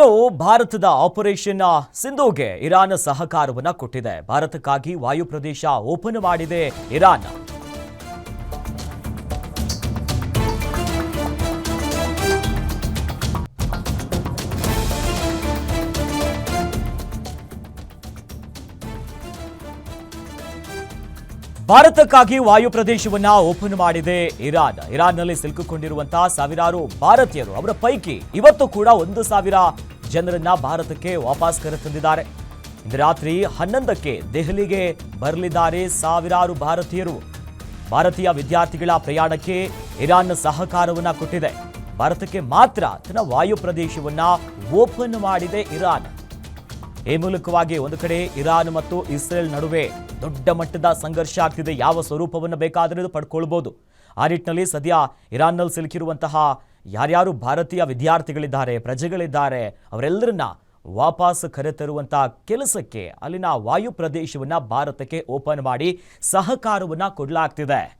ಇನ್ನು ಭಾರತದ operation ಸಿಂಧುಗೆ Iran ಸಹಕಾರವನ್ನು ಕೊಟ್ಟಿದೆ. ಭಾರತಕ್ಕಾಗಿ ವಾಯು ಪ್ರದೇಶ ಓಪನ್ ಮಾಡಿದೆ ಇರಾನ್. ಭಾರತಕ್ಕಾಗಿ ವಾಯು ಪ್ರದೇಶವನ್ನ ಓಪನ್ ಮಾಡಿದೆ ಇರಾನ್. ಇರಾನ್ನಲ್ಲಿ ಸಿಲುಕಿಕೊಂಡಿರುವಂತಹ ಸಾವಿರಾರು ಭಾರತೀಯರು ಅವರ ಪೈಕಿ ಇವತ್ತು ಕೂಡ ಒಂದು ಸಾವಿರ ಜನರನ್ನ ಭಾರತಕ್ಕೆ ವಾಪಸ್ ಕರೆತಂದಿದ್ದಾರೆ. ಇಂದು ರಾತ್ರಿ ಹನ್ನೊಂದಕ್ಕೆ ದೆಹಲಿಗೆ ಬರಲಿದ್ದಾರೆ ಸಾವಿರಾರು ಭಾರತೀಯರು. ಭಾರತೀಯ ವಿದ್ಯಾರ್ಥಿಗಳ ಪ್ರಯಾಣಕ್ಕೆ ಇರಾನ್ ಸಹಕಾರವನ್ನ ಕೊಟ್ಟಿದೆ. ಭಾರತಕ್ಕೆ ಮಾತ್ರ ತನ್ನ ವಾಯು ಪ್ರದೇಶವನ್ನು ಓಪನ್ ಮಾಡಿದೆ ಇರಾನ್. ಈ ಮೂಲಕವಾಗಿ ಒಂದು ಕಡೆ ಇರಾನ್ ಮತ್ತು ಇಸ್ರೇಲ್ ನಡುವೆ ದೊಡ್ಡ ಮಟ್ಟದ ಸಂಘರ್ಷ ಆಗ್ತಿದೆ. ಯಾವ ಸ್ವರೂಪವನ್ನು ಬೇಕಾದರೂ ಪಡ್ಕೊಳ್ಬೋದು. ಆ ನಿಟ್ಟಿನಲ್ಲಿ ಸದ್ಯ ಇರಾನ್ನಲ್ಲಿ ಸಿಲುಕಿರುವಂತಹ ಯಾರ್ಯಾರು ಭಾರತೀಯ ವಿದ್ಯಾರ್ಥಿಗಳಿದ್ದಾರೆ, ಪ್ರಜೆಗಳಿದ್ದಾರೆ, ಅವರೆಲ್ಲರನ್ನ ವಾಪಸ್ ಕರೆತರುವಂತಹ ಕೆಲಸಕ್ಕೆ ಅಲ್ಲಿನ ವಾಯು ಪ್ರದೇಶವನ್ನ ಭಾರತಕ್ಕೆ ಓಪನ್ ಮಾಡಿ ಸಹಕಾರವನ್ನ ಕೊಡಲಾಗ್ತಿದೆ.